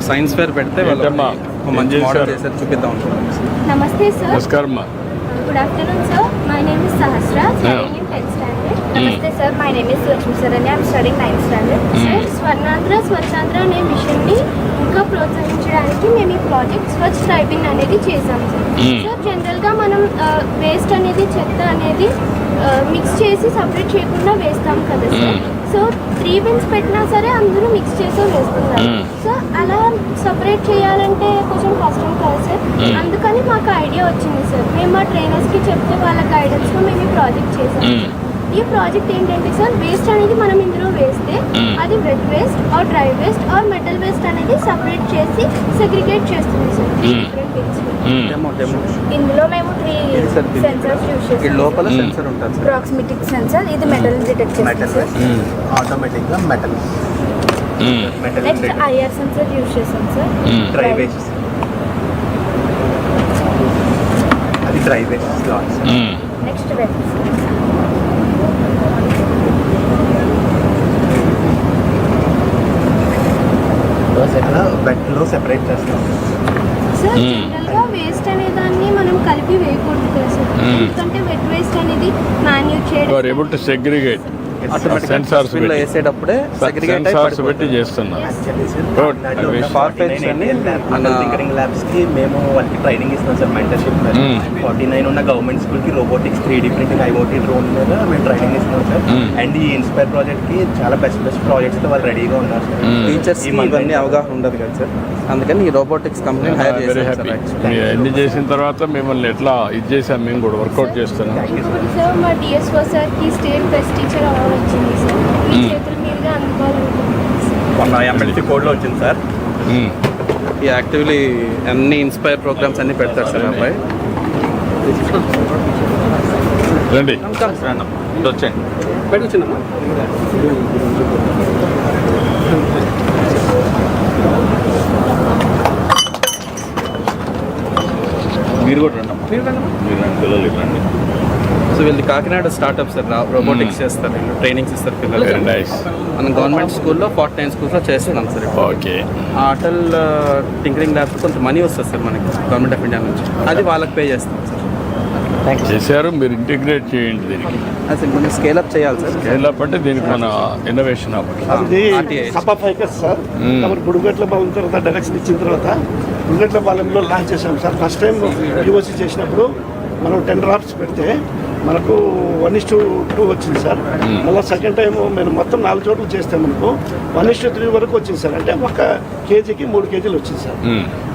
ఒక science fair పెడితే వాళ్ళు ఏంటమ్మా? మంచి ఏం మోడల్ చేశారు? చేసేది చూపిద్దాం. నమస్తే సార్ నమస్కారం అమ్మా good afternoon sir my name is Sahasra in tenth standard నమస్తే sir my name is Lakshmi sir అండి I'm studying ninth standard sir Swarnandhra Swachhandhra అనే మిషన్ని ఇంకా ప్రోత్సహించడానికి మేము ఈ ప్రాజెక్ట్ స్వచ్ఛ ట్రైబింగ్ అనేది చేసాం సార్ మ్మ్. సార్ జనరల్గా మనం వేస్ట్ అనేది చెత్త అనేది మిక్స్ చేసి సపరేట్ చేయకుండా వేస్తాం కదా సార్. సో త్రీ బిన్స్ పెట్టినా సరే అందరూ మిక్స్ చేసే వేస్తున్నారు మ్మ్. సో అలా సపరేట్ చేయాలంటే కొంచెం కష్టం కదా సార్ మ్మ్. అందుకని మాకు ఐడియా వచ్చింది సార్ మేము మా ట్రైనర్స్కి చెప్తే వాళ్ళ గైడెన్స్లో మేము ఈ ప్రాజెక్ట్ చేసాం మ్మ్. ఈ ప్రాజెక్ట్ ఏంటంటే సార్ వేస్ట్ అనేది మనం ఇందులో వేస్తే. అది wet waste or dry waste or metal waste అనేది సపరేట్ చేసి సెగ్రిగేట్ చేస్తుంది సార్ డెమో ఇందులో మేము త్రీ. సెన్సర్స్ చేస్తాం. లోపల. సెన్సర్ ఉంటుంది ప్రాక్సిమిటిక్ సెన్సర్ ఇది మెటల్ డిటెక్ట్ మెటల్ చేస్తుంది సార్. మ్మ్. ఆటోమేటిక్గా metal next IR sensor use చేస్తాం సార్. మ్మ్. డ్రై వేస్ట్ అది dry waste slots. Next wet అలా బెడ్లో సెపరేట్ చేస్తాం. జనరల్గా వేస్ట్ అనే దాన్ని మనం కలిపి వేయకూడదు కదా సార్. ఎందుకంటే వెట్ వేస్ట్ అనేది ఆర్ చేయడం టు సెగ్రిగేట్ సెన్సార్స్ వేసేటప్పుడే సెన్సార్స్ పెట్టి. చేస్తున్నారు టింకరింగ్ ల్యాబ్స్కి మేము వాళ్ళకి ట్రైనింగ్ ఇస్తాం sir mentorship Mm. Forty nine ఉన్న గవర్నమెంట్ స్కూల్కి robotics three D printing IOT drone మీద మేము ట్రైనింగ్ ఇస్తున్నాం సార్. అండ్ ఈ ఇన్స్పైర్ ప్రాజెక్ట్కి చాలా బెస్ట్ బెస్ట్ ప్రాజెక్ట్స్తో వాళ్ళు రెడీగా ఉన్నారు సార్. టీచర్స్ ఇవన్నీ అవగాహన ఉండదు కదా సార్. అందుకని ఈ రోబోటిక్స్ కంపెనీ హైర్ చేశారు అన్ని చేసిన తర్వాత మిమ్మల్ని ఎట్లా ఇది చేసాం మేము కూడా వర్కౌట్ చేస్తున్నాం. సార్ మా డిఎస్ఓ సార్కి స్టేట్ బెస్ట్ టీచర్ అవార్డు వచ్చింది సార్. చేతుల మీదుగా మొన్న ఎమ్మెల్సీ కోడ్లో వచ్చింది సార్. యాక్టివ్లీ అన్ని ఇన్స్పైర్ ప్రోగ్రామ్స్ అన్ని పెడతారు సార్ అబ్బాయి. రండి. వచ్చేయండి మీరు కూడా రండి మీరు రండి పిల్లలు రండి సో వీళ్ళది కాకినాడ స్టార్ట్అప్ సార్ రోబోటిక్స్ చేస్తారు వీళ్ళు ట్రైనింగ్స్ ఇస్తారు పిల్లలకి. నైస్ మనం గవర్నమెంట్ స్కూల్లో ఫార్టీ నైన్ స్కూల్స్లో చేస్తున్నాం సార్ ఇప్పుడు. ఓకే ఆ అటల్ టింకరింగ్ ల్యాబ్స్ కొంత మనీ వస్తుంది సార్ మనకి గవర్నమెంట్ ఆఫ్ ఇండియా నుంచి. అది వాళ్ళకి పే చేస్తాం సార్. చేశారు మీరు ఇంటిగ్రేట్ చేయండి దీనికి. అది స్కేల్ అప్ చేయాలి సార్. ఎలా అంటే దీనికి మన ఇన్నోవేషన్ ఇది RTI. సపా ఫైకస్ సార్. మ్మ్. బుడుగట్ల పాలెం తర్వాత డైరెక్షన్ ఇచ్చిన తర్వాత బుడుగట్ల పాలెంలో లాంచ్ చేసాం సార్. ఫస్ట్ టైం యూఓసీ చేసినప్పుడు మనం టెన్ డ్రాప్స్ పెడితే మనకు వన్ ఇస్ టూ టూ వచ్చింది సార్. మళ్ళీ సెకండ్ టైం మేము మొత్తం నాలుగు చోట్ల చేస్తే మనకు వన్ ఇస్ టూ త్రీ వరకు వచ్చింది సార్. అంటే ఒక కేజీకి మూడు కేజీలు వచ్చింది సార్.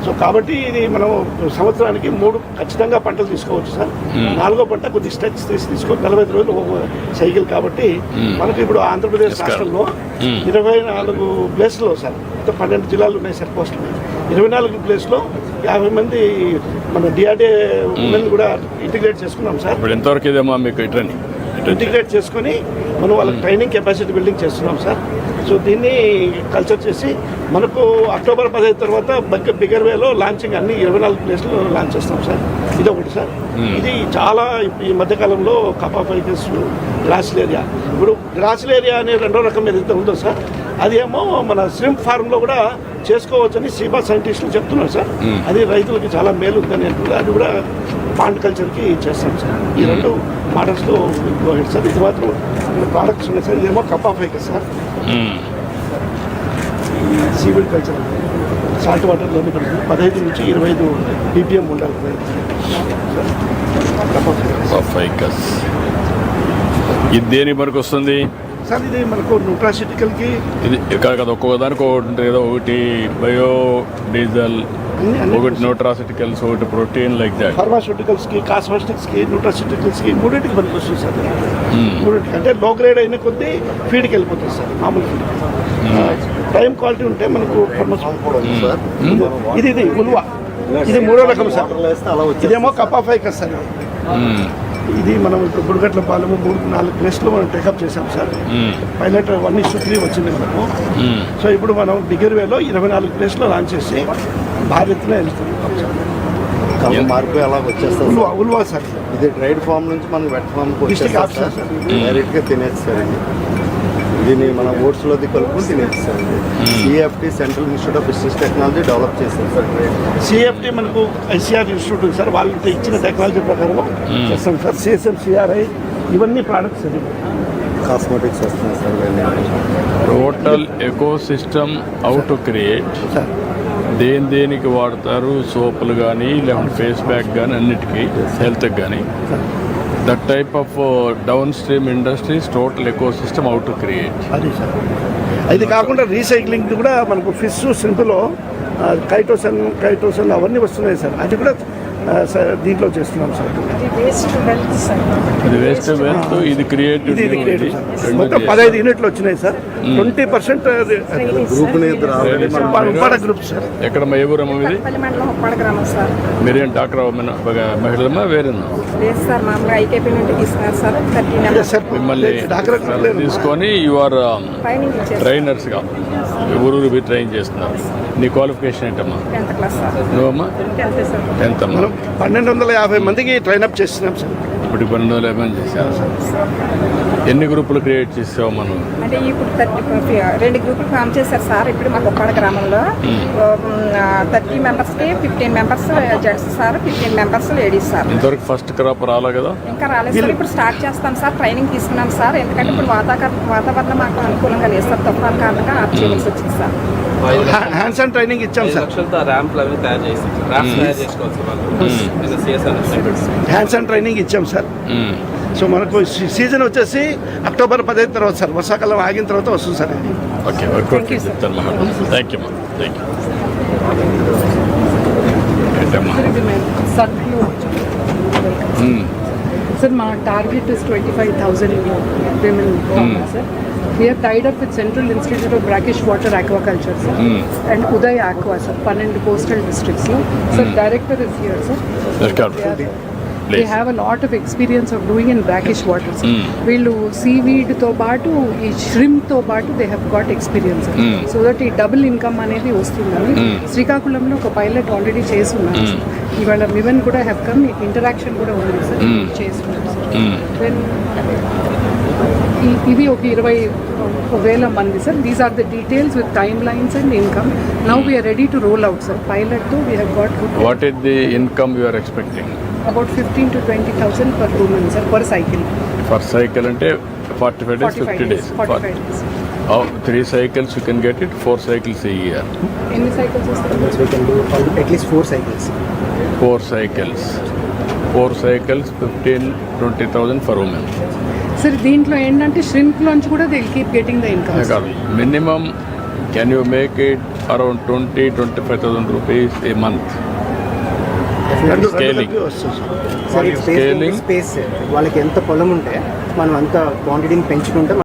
సో కాబట్టి ఇది మనం సంవత్సరానికి మూడు ఖచ్చితంగా పంటలు తీసుకోవచ్చు సార్. నాలుగో పంట కొద్ది స్ట్రెచ్ తీసి తీసుకో నలభై రోజులు ఒక సైకిల్ కాబట్టి మనకి ఇప్పుడు ఆంధ్రప్రదేశ్. రాష్ట్రంలో. ఇరవై నాలుగు ప్లేస్లో సార్ మొత్తం పన్నెండు జిల్లాలు ఉన్నాయి సార్ పోస్టులు. ఇరవై నాలుగు ప్లేస్లో యాభై మంది మన డిఆర్డీఏ ఉమెన్ కూడా ఇంటిగ్రేట్ చేసుకున్నాం సార్. ఇప్పుడు ఎంతవరకు ఇదేమో మీకు ఇటు రండి ఇటు వచ్చి. ఇంటిగ్రేట్ చేసుకొని మనం వాళ్ళకి ట్రైనింగ్ కెపాసిటీ బిల్డింగ్ చేస్తున్నాం సార్. సో దీన్ని కల్చర్ చేసి మనకు అక్టోబర్ పదహైదు తర్వాత బగ్గ బిగర్ వేలో లాంచింగ్ అన్ని ఇరవై నాలుగు ప్లేస్లో లాంచ్ చేస్తాం సార్. ఇది ఒకటి సార్. ఇది చాలా ఈ మధ్యకాలంలో కపా ఫైకస్ గ్రాసిల్ ఏరియా. ఇప్పుడు గ్రాసిల్ ఏరియా అనే రెండో రకం ఏదైతే ఉందో సార్ అది ఏమో మన స్విమ్ ఫార్మ్లో కూడా చేసుకోవచ్చని సీబా సైంటిస్టులు చెప్తున్నారు సార్. అది రైతులకి చాలా మేలు ఉందని అంటున్నారు అది కూడా పాండ్ కల్చర్కి చేస్తాం సార్. ఈ రెండు మోడల్స్లో సార్ ఇది మాత్రం ప్రోడక్ట్స్ ఉన్నాయి సార్ ఇదేమో kappaphycus sir. Seaweed culture. Salt వాటర్లోనే పెడుతుంది పదహైదు నుంచి ఇరవై ఐదు పీపీఎం ఉండాలి. ఫైకస్ ఇది దేని వరకు వస్తుంది? సార్ ఇది మనకు న్యూట్రాసిటికల్కి ఇది ఇక్కడ కదా ఒక్కొక్క దానికి ఒకటి కదా ఒకటి బయో డీజల్ ఒకటి న్యూట్రాసిటికల్స్ ఒకటి ప్రోటీన్ లైక్ దాట్ ఫార్మాస్యూటికల్స్కి కాస్మెటిక్స్కి న్యూట్రాసిటికల్స్కి మూడింటికి పనికి వస్తుంది సార్. మూడింటికి. అంటే లో గ్రేడ్ అయిన కొద్దీ ఫీడ్కి వెళ్ళిపోతుంది సార్ మామూలు ఫీడ్ టైం క్వాలిటీ ఉంటే మనకు ఇది ఇది ఉల్వా. ఇది మూడో రకం సార్. ఇదేమో కప్పా ఫైకస్ సార్. ఇది మనం ఇప్పుడు బుడగట్ల పాలెము మూడు నాలుగు ప్లేస్లో మనం టేకప్ చేసాం sir. Pilot one issue three వచ్చింది మనకు. సో ఇప్పుడు మనం బిగర్ వేలో ఇరవై నాలుగు ప్లేస్లో లాంచ్ చేసి భారీ ఎత్తున వెళ్తున్నాం సార్. మార్పు అలా వచ్చేస్తుంది ఉల్వా. Ulva sir. ఇది డ్రైడ్ ఫామ్ నుంచి మనకి వెట్ ఫామ్గా తినేది సార్ దీన్ని మన ఓట్స్లోది కలుపుకొని తినేది sir CFT central institute of business technology develop చేశారు సార్. సిఎఫ్టీ మనకు ఐసీఆర్ ఇన్స్టిట్యూట్ ఉంది సార్. వాళ్ళకి ఇచ్చిన టెక్నాలజీ ప్రకారం చేస్తాం సార్. సిఎస్ఎం సిఆర్ఐ ఇవన్నీ ప్రోడక్ట్స్ అది కాస్మెటిక్స్ వస్తున్నాయి sir total ecosystem how to create sir. దేని దేనికి వాడతారు? సోపులు కానీ లేకుంటే ఫేస్ ప్యాక్ కానీ అన్నిటికీ హెల్త్కి కానీ that type of downstream industries total ecosystem out create అది సార్. ఇది కాకుండా రీసైక్లింగ్ కూడా మనకు ఫిష్ సింపులో కైటోసన్ కైటోసన్ అవన్నీ వస్తున్నాయి సార్. అది కూడా దీంట్లో చేస్తున్నాం సార్. ఇది వేస్ట్ వెల్త్ ఇది క్రియేటివ్ ఇది. ఇది క్రియేటివ్ మొత్తం పదహైదు యూనిట్లు వచ్చినాయి sir. Twenty percent Uppada group sir. ఎక్కడ ఏ ఊరమ్మ ఇది మీరేం డాక్టర్ మహిళమ్మా వేరేనా? మిమ్మల్ని డాక్టర్ తీసుకొని యు ఆర్ ట్రైనర్స్గా ఊరూరు ట్రైన్ చేస్తున్నారు. నీ క్వాలిఫికేషన్ ఏంటమ్మా? సార్. నువ్వమ్మా? Tenth sir. అమ్మా మనం పన్నెండు వందల యాభై మందికి ట్రైన్అప్ చేస్తున్నాం సార్. ఇప్పుడు పన్నెండు వందల యాభై మంది చేశారు ఎన్ని గ్రూపులు క్రియేట్ చేసావు మనం అంటే ఇప్పుడు థర్టీ రెండు గ్రూపులు ఫామ్ చేశారు సార్. ఇప్పుడు మాకు ఉప్పాడ గ్రామంలో. థర్టీ మెంబర్స్కి fifteen members gents sir fifteen members ladies sir. ఇంతవరకు ఫస్ట్ క్రాప్ రాలే కదా? ఇంకా రాలేదు సార్. ఇప్పుడు స్టార్ట్ చేస్తాం సార్. ట్రైనింగ్ తీసుకున్నాం సార్. ఎందుకంటే ఇప్పుడు వాతావరణం వాతావరణం మాకు అనుకూలంగా లేదు సార్. తుఫాన్ కారణంగా ఆప్ చేయవలసి వచ్చింది సార్. హ్యాండ్స్ ఆన్ ట్రైనింగ్ ఇచ్చాం సార్. హ్యాండ్స్ ఆన్ ట్రైనింగ్ ఇచ్చాం సార్. సో మనకు సీజన్ వచ్చేసి అక్టోబర్ పదహైదు తర్వాత సార్. వర్షాకాలం ఆగిన తర్వాత వస్తుంది సార్ ఇది. ఓకే మా thank you thank you. Sir, my target is 25,000 women mm. sir. We have tied up with Central Institute of Brackish Water Aquaculture, sir, mm. and Uday Aqua, sir, Panand Coastal Districts, no? Sir, mm. director is here, sir. Yes, Have a lot of experience of doing in brackish water. sir. వీళ్ళు సీవీడ్తో పాటు ఈ ష్రిమ్తో పాటు they have got experience so that ఈ double income అనేది వస్తుందని శ్రీకాకుళంలో ఒక పైలట్ ఆల్రెడీ చేస్తున్నారు. Sir. ఇవాళ వివన్ కూడా హ్యావ్ కమ్ ఇంటరాక్షన్ కూడా ఉంది సార్. చేస్తున్నారు సార్. Then, ఈ- ఇవి ఒక ఇరవై వేల మంది sir. These are the details with time lines and income now we're ready to roll out sir పైలట్తో we have got what is the income you are expecting about fifteen to twenty thousand per women sir per cycle. For cycle అంటే forty five days fifty days three cycles you can get it four cycles year. ఎన్ని cycles వస్తారు we can do at least four cycles. Four cycles four cycles fifteen twenty thousand for women sir దీంట్లో ఏంటంటే shrimp లోంచి కూడా they keep getting the income కాదు minimum can you make it around twenty twenty five thousand rupees a month Scaling. space. వాళ్ళకి ఎంత పొలం ఉంటే మనం అంత క్వాంటిటీని పెంచుకుంటే